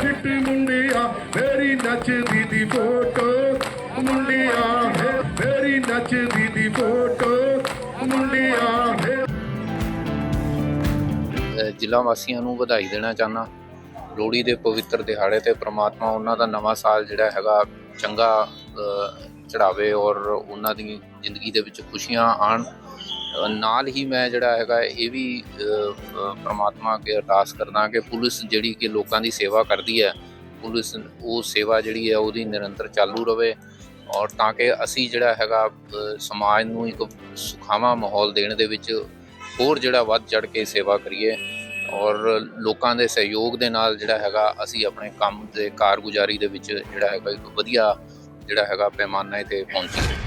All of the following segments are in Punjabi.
ਫਿੱਟੀ। ਜ਼ਿਲ੍ਹਾ ਵਾਸੀਆਂ ਨੂੰ ਵਧਾਈ ਦੇਣਾ ਚਾਹਨਾ ਲੋਹੜੀ ਦੇ ਪਵਿੱਤਰ ਦਿਹਾੜੇ ਤੇ ਪ੍ਰਮਾਤਮਾ ਉਹਨਾਂ ਦਾ ਨਵਾਂ ਸਾਲ ਜਿਹੜਾ ਹੈਗਾ, ਚੰਗਾ ਚੜਾਵੇ ਔਰ ਉਹਨਾਂ ਦੀ ਜ਼ਿੰਦਗੀ ਦੇ ਵਿੱਚ ਖੁਸ਼ੀਆਂ ਆਣ। ਨਾਲ ਹੀ ਮੈਂ ਜਿਹੜਾ ਹੈਗਾ ਇਹ ਵੀ ਅ, ਪ੍ਰਮਾਤਮਾ ਅੱਗੇ ਅਰਦਾਸ ਕਰਦਾ ਕਿ ਪੁਲਿਸ ਜਿਹੜੀ ਕਿ ਲੋਕਾਂ ਦੀ ਸੇਵਾ ਕਰਦੀ ਹੈ ਪੁਲਿਸ ਉਹ ਸੇਵਾ ਜਿਹੜੀ ਹੈ ਉਹਦੀ ਨਿਰੰਤਰ ਚਾਲੂ ਰਵੇ ਔਰ ਤਾਂ ਕਿ ਅਸੀਂ ਜਿਹੜਾ ਹੈਗਾ ਸਮਾਜ ਨੂੰ ਇੱਕ ਸੁਖਾਵਾਂ ਮਾਹੌਲ ਦੇਣ ਦੇ ਵਿੱਚ ਹੋਰ ਜਿਹੜਾ ਵੱਧ ਚੜ ਕੇ ਸੇਵਾ ਕਰੀਏ ਔਰ ਲੋਕਾਂ ਦੇ ਸਹਿਯੋਗ ਦੇ ਨਾਲ ਜਿਹੜਾ ਹੈਗਾ ਅਸੀਂ ਆਪਣੇ ਕੰਮ ਦੇ ਕਾਰਗੁਜ਼ਾਰੀ ਦੇ ਵਿੱਚ ਜਿਹੜਾ ਹੈਗਾ ਇੱਕ ਵਧੀਆ ਜਿਹੜਾ ਹੈਗਾ ਪੈਮਾਨੇ ਤੇ ਪਹੁੰਚੀਏ।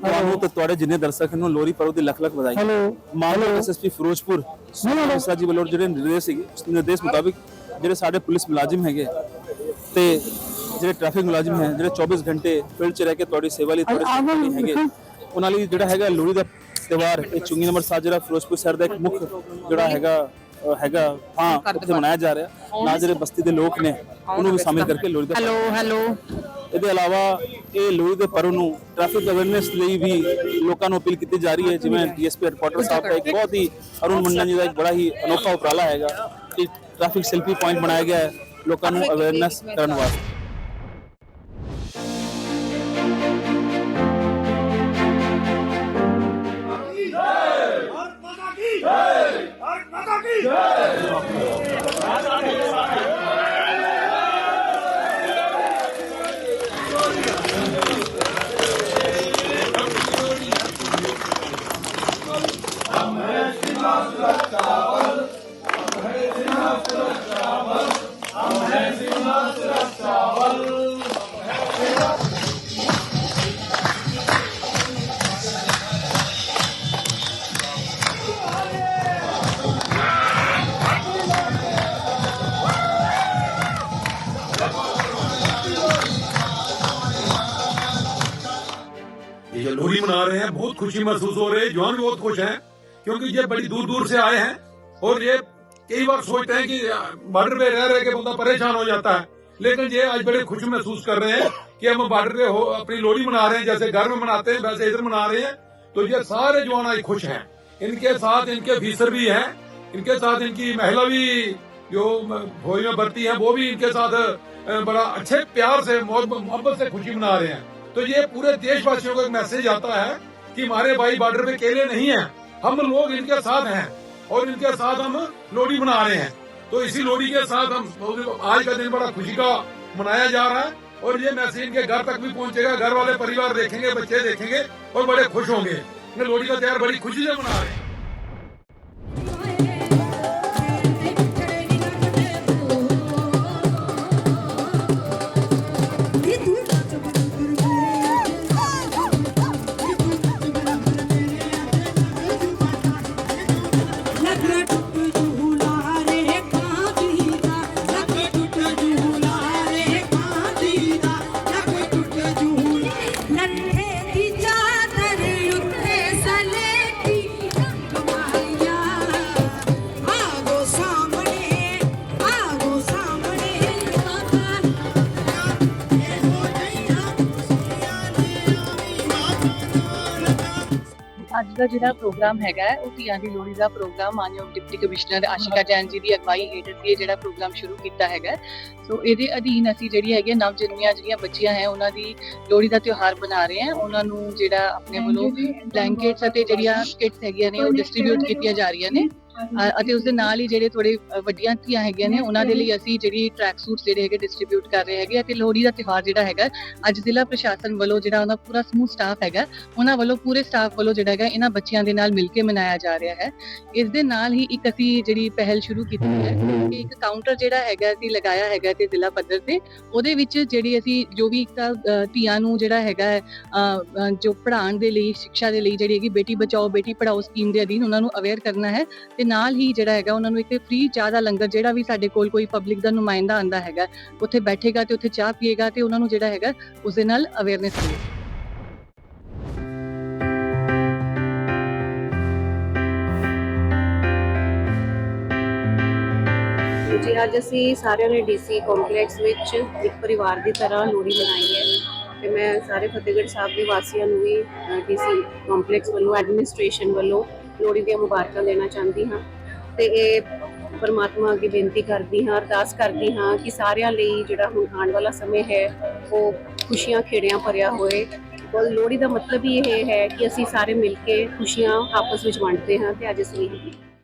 ਤੁਹਾਨੂੰ ਤੇ ਤੁਹਾਡੇ ਜਿੰਨੇ ਦਰਸ਼ਕ ਨੂੰ ਲੋਰੀ ਪਰਵ ਦੀ ਲੱਖ ਲੱਖ ਵਧਾਈ ਹੈਲੋ ਮਾਨਵ ਐਸਐਸਪੀ ਫਿਰੋਜ਼ਪੁਰ ਮਿਸਰਾ ਜੀ ਵੱਲੋਂ ਜਿਹੜੇ ਨਿਰਦੇਸ਼ ਸੀਗੇ ਉਸ ਨਿਰਦੇਸ਼ ਮੁਤਾਬਿਕ ਜਿਹੜੇ ਸਾਡੇ ਪੁਲਿਸ ਮੁਲਾਜ਼ਮ ਹੈਗੇ ਤੇ ਜਿਹੜੇ ਟ੍ਰੈਫਿਕ ਮੁਲਾਜ਼ਮ ਹੈ ਜਿਹੜੇ 24 ਘੰਟੇ ਫੀਲਡ 'ਚ ਰਹਿ ਕੇ ਤੁਹਾਡੀ ਸੇਵਾ ਲਈ ਤੁਹਾਡੇ ਹੈਗੇ ਉਹਨਾਂ ਲਈ ਜਿਹੜਾ ਹੈਗਾ ਲੋਹੜੀ ਦਾ ਤਿਉਹਾਰ ਇਹ ਚੁੰਗੀ ਨੰਬਰ 7 ਜਿਹੜਾ ਫਿਰੋਜ਼ਪੁਰ ਸ਼ਹਿਰ ਦਾ ਇੱਕ ਮੁੱਖ ਜਿਹੜਾ ਹੈਗਾ ਹੈਗਾ ਹਾਂ ਉੱਥੇ ਮਨਾਇਆ ਜਾ ਰਿਹਾ। ਨਾਲ ਜਿਹੜੇ ਬਸਤੀ ਦੇ ਲੋਕ ਨੇ ਉਹਨੂੰ ਵੀ ਸ਼ਾਮਿਲ ਕਰਕੇ ਲੋਹੜੀ ਦਾ ਹੈਲੋ ਹੈਲੋ ਇਹਦੇ ਇਲਾਵਾ ਇਹ ਲੋਹੜੀ ਦੇ ਪਰਵ ਨੂੰ ਟ੍ਰੈਫਿਕ ਅਵੇਅਰਨੈਸ ਲਈ ਵੀ ਲੋਕਾਂ ਨੂੰ ਅਪੀਲ ਕੀਤੀ ਜਾ ਰਹੀ ਹੈ ਜਿਵੇਂ ਡੀਐਸਪੀ ਹੈਡਕੁਆਟਰ ਸਾਹਿਬ ਦਾ ਇੱਕ ਬਹੁਤ ਹੀ ਅਰੁਣ ਮੰਡਨ ਜੀ ਦਾ ਇੱਕ ਬੜਾ ਹੀ ਅਨੋਖਾ ਉਪਰਾਲਾ ਹੈਗਾ ਕਿ ਟ੍ਰੈਫਿਕ ਸੈਲਫੀ ਪੁਆਇੰਟ ਬਣਾਇਆ ਗਿਆ ਹੈ ਲੋਕਾਂ ਨੂੰ ਅਵੇਅਰਨੈਸ ਕਰਨ ਵਾਸਤੇ। ये जो लोहड़ी मना रहे हैं, बहुत खुशी महसूस हो रही है, जवान भी बहुत खुश हैं। क्योंकि ये बड़ी दूर दूर से आए हैं और ये कई बार सोचते हैं कि बॉर्डर पे रह रहे के बंदा परेशान हो जाता है। लेकिन ये आज बड़े खुश महसूस कर रहे हैं कि हम बॉर्डर पे अपनी लोहड़ी मना रहे हैं, जैसे घर में मनाते हैं, वैसे इधर मना रहे हैं। तो ये सारे जवान आज खुश हैं। इनके साथ इनके फीसर भी हैं, इनके साथ इनकी महिला भी जो फौज में भर्ती है, वो भी इनके साथ बड़ा अच्छे प्यार से मोहब्बत से खुशी मना रहे हैं। तो ये पूरे देशवासियों को एक मैसेज आता है कि हमारे भाई बॉर्डर पे अकेले नहीं हैं। हम लोग इनके साथ हैं और इनके साथ हम लोहड़ी मना रहे हैं। तो इसी लोहड़ी के साथ हम आज का दिन बड़ा खुशी का मनाया जा रहा है और ये मैसेज इनके घर तक भी पहुंचेगा। घर वाले परिवार देखेंगे, बच्चे देखेंगे और बड़े खुश होंगे। लोहड़ी का त्यौहार बड़ी खुशी से मना रहे हैं। ਦਾ ਜਿਹੜਾ ਪ੍ਰੋਗਰਾਮ ਹੈਗਾ ਉਹ ਧੀਆਂ ਦੀ ਲੋਹੜੀ ਦਾ ਪ੍ਰੋਗਰਾਮ ਮਾਨਯੋਗ ਡਿਪਟੀ ਕਮਿਸ਼ਨਰ ਆਸ਼ਿਕਾ ਜੈਨ ਜੀ ਦੀ ਅਗਵਾਈ ਹੇਠ ਅਸੀਂ ਜਿਹੜਾ ਪ੍ਰੋਗਰਾਮ ਸ਼ੁਰੂ ਕੀਤਾ ਹੈਗਾ। ਸੋ ਇਹਦੇ ਅਧੀਨ ਅਸੀਂ ਜਿਹੜੀ ਹੈਗੀ ਨਵ ਜਨਮੀਆਂ ਜਿਹੜੀਆਂ ਬੱਚੀਆਂ ਹੈ ਉਹਨਾਂ ਦੀ ਲੋਹੜੀ ਦਾ ਤਿਉਹਾਰ ਬਣਾ ਰਹੇ ਹਾਂ ਉਹਨਾਂ ਨੂੰ ਜਿਹੜਾ ਆਪਣੇ ਵੱਲੋਂ ਬਲੈਂਕਟਸ ਅਤੇ ਜਿਹੜੀਆਂ ਕਿਟਸ ਹੈਗੀਆਂ ਨੇ ਉਹ ਡਿਸਟ੍ਰੀਬਿਊਟ ਕੀਤੀਆਂ ਜਾ ਰਹੀਆਂ ਨੇ ਅ- ਅਤੇ ਉਸ ਦੇ ਨਾਲ ਹੀ ਜਿਹੜੇ ਥੋੜੇ ਵੱਡੀਆਂ ਧੀਆਂ ਹੈਗੀਆਂ ਨੇ ਉਹਨਾਂ ਦੇ ਲਈ ਅਸੀਂ ਜਿਹੜੀ ਟਰੈਕ ਸੂਟਸ ਜਿਹੜੇ ਹੈਗੇ ਡਿਸਟ੍ਰੀਬਿਊਟ ਕਰ ਰਹੇ ਹੈਗੇ ਅਤੇ ਲੋਹੜੀ ਦਾ ਤਿਉਹਾਰ ਜਿਹੜਾ ਹੈਗਾ ਅੱਜ ਜ਼ਿਲ੍ਹਾ ਪ੍ਰਸ਼ਾਸਨ ਵੱਲੋਂ ਜਿਹੜਾ ਉਹਨਾਂ ਪੂਰਾ ਸਮੂਹ ਸਟਾਫ ਹੈਗਾ ਉਹਨਾਂ ਵੱਲੋਂ ਪੂਰੇ ਸਟਾਫ ਵੱਲੋਂ ਜਿਹੜਾ ਹੈਗਾ ਇਹਨਾਂ ਬੱਚਿਆਂ ਦੇ ਨਾਲ ਮਿਲ ਕੇ ਮਨਾਇਆ ਜਾ ਰਿਹਾ ਹੈ। ਇਸ ਦੇ ਨਾਲ ਹੀ ਇੱਕ ਅਸੀਂ ਜਿਹੜੀ ਪਹਿਲ ਸ਼ੁਰੂ ਕੀਤੀ ਹੈ ਕਿ ਇੱਕ ਕਾਊਂਟਰ ਜਿਹੜਾ ਹੈਗਾ ਅਸੀਂ ਲਗਾਇਆ ਹੈਗਾ ਤੇ ਜ਼ਿਲ੍ਹਾ ਪੱਧਰ ਤੇ ਉਹਦੇ ਵਿੱਚ ਜਿਹੜੀ ਅਸੀਂ ਜੋ ਵੀ ਇੱਕ ਤਾਂ ਅ, ਧੀਆਂ ਨੂੰ ਜਿਹੜਾ ਹੈਗਾ ਹੈ, ਅ, ਅ, ਜੋ ਪੜ੍ਹਾਉਣ ਦੇ ਲਈ ਸਿੱਖਿਆ ਦੇ ਲਈ ਜਿਹੜੀ ਹੈਗੀ ਬੇਟੀ ਬਚਾਓ ਬੇਟੀ ਪੜ੍ਹਾਓ ਸਕੀਮ ਦੇ ਅਧੀਨ ਉਹਨਾਂ ਨੂੰ ਅਵੇਅਰ ਕਰਨਾ ਹੈ ਤੇ ਨਾਲ ਹੀ ਜਿਹੜਾ ਹੈਗਾ, ਉਹਨਾਂ ਨੂੰ ਇੱਕ ਫ੍ਰੀ ਚਾਹ ਦਾ ਲੰਗਰ ਜਿਹੜਾ ਵੀ ਸਾਡੇ ਕੋਲ ਕੋਈ ਪਬਲਿਕ ਦਾ ਨੁਮਾਇੰਦਾ ਆਂਦਾ ਹੈਗਾ, ਉੱਥੇ ਬੈਠੇਗਾ ਤੇ ਉੱਥੇ ਚਾਹ ਪੀਏਗਾ ਤੇ ਉਹਨਾਂ ਨੂੰ ਜਿਹੜਾ ਹੈਗਾ ਉਸ ਦੇ ਨਾਲ ਅਵੇਅਰਨੈਸ ਹੋਏਗੀ ਜੀ, ਅੱਜ ਅਸੀਂ ਸਾਰਿਆਂ ਨੇ ਡੀਸੀ ਕੰਪਲੈਕਸ ਵਿੱਚ ਇੱਕ ਪਰਿਵਾਰ ਦੀ ਤਰ੍ਹਾਂ ਲੋਹੜੀ ਮਨਾਈ ਹੈ ਤੇ ਮੈਂ ਸਾਰੇ ਫਤਿਹਗੜ੍ਹ ਸਾਹਿਬ ਦੇ ਵਾਸੀਆਂ ਨੂੰ ਵੀ ਡੀਸੀ ਕੰਪਲੈਕਸ ਵੱਲੋਂ ਐਡਮਿਨਿਸਟ੍ਰੇਸ਼ਨ ਵੱਲੋਂ ਲੋਹੜੀ ਦੀਆਂ ਮੁਬਾਰਕਾਂ ਦੇਣਾ ਚਾਹੁੰਦੀ ਹਾਂ ਤੇ ਇਹ ਪਰਮਾਤਮਾ ਅੱਗੇ ਬੇਨਤੀ ਕਰਦੀ ਹਾਂ, ਅਰਦਾਸ ਕਰਦੀ ਹਾਂ ਕਿ ਸਾਰਿਆਂ ਲਈ ਜਿਹੜਾ ਹੁਣ ਆਉਣ ਵਾਲਾ ਸਮੇਂ ਹੈ, ਉਹ ਖੁਸ਼ੀਆਂ ਖੇੜਿਆਂ ਭਰਿਆ ਹੋਏ। ਔਰ ਲੋਹੜੀ ਦਾ ਮਤਲਬ ਹੀ ਇਹ ਹੈ ਕਿ ਅਸੀਂ ਸਾਰੇ ਮਿਲ ਕੇ ਖੁਸ਼ੀਆਂ ਆਪਸ ਵਿੱਚ ਵੰਡਦੇ ਹਾਂ ਤੇ ਅੱਜ ਅਸੀਂ